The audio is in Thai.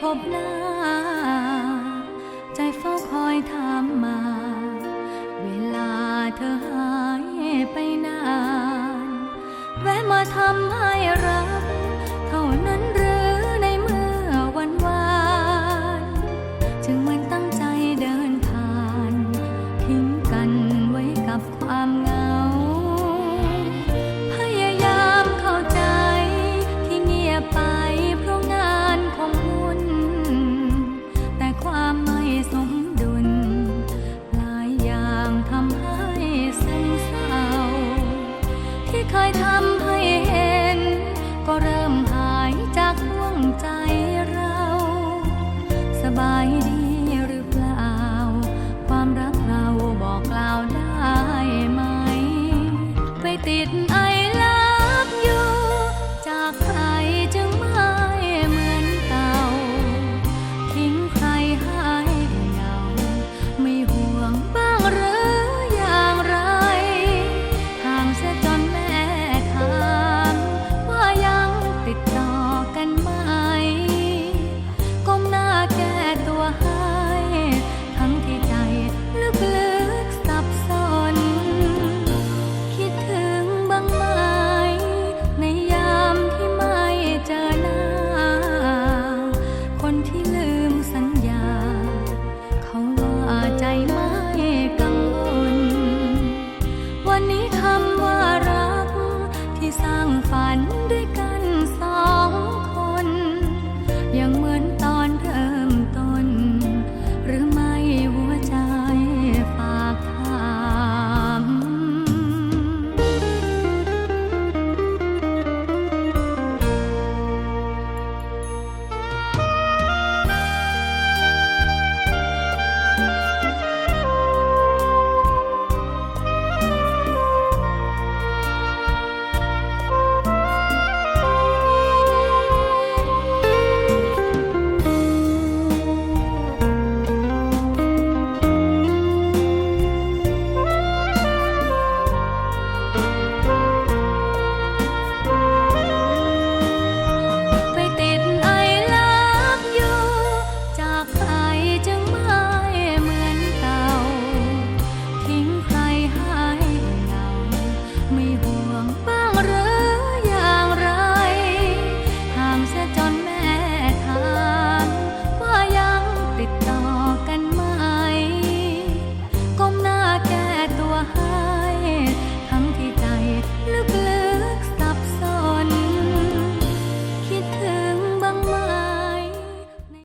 พบหน้า ใจเฝ้าคอยถามมา เวลาเธอหายไปนาน แวะมาทำให้รัก เคยทำให้เห็น ก็เริ่มหายจากห่วงใจเรา สบายดี 天亮。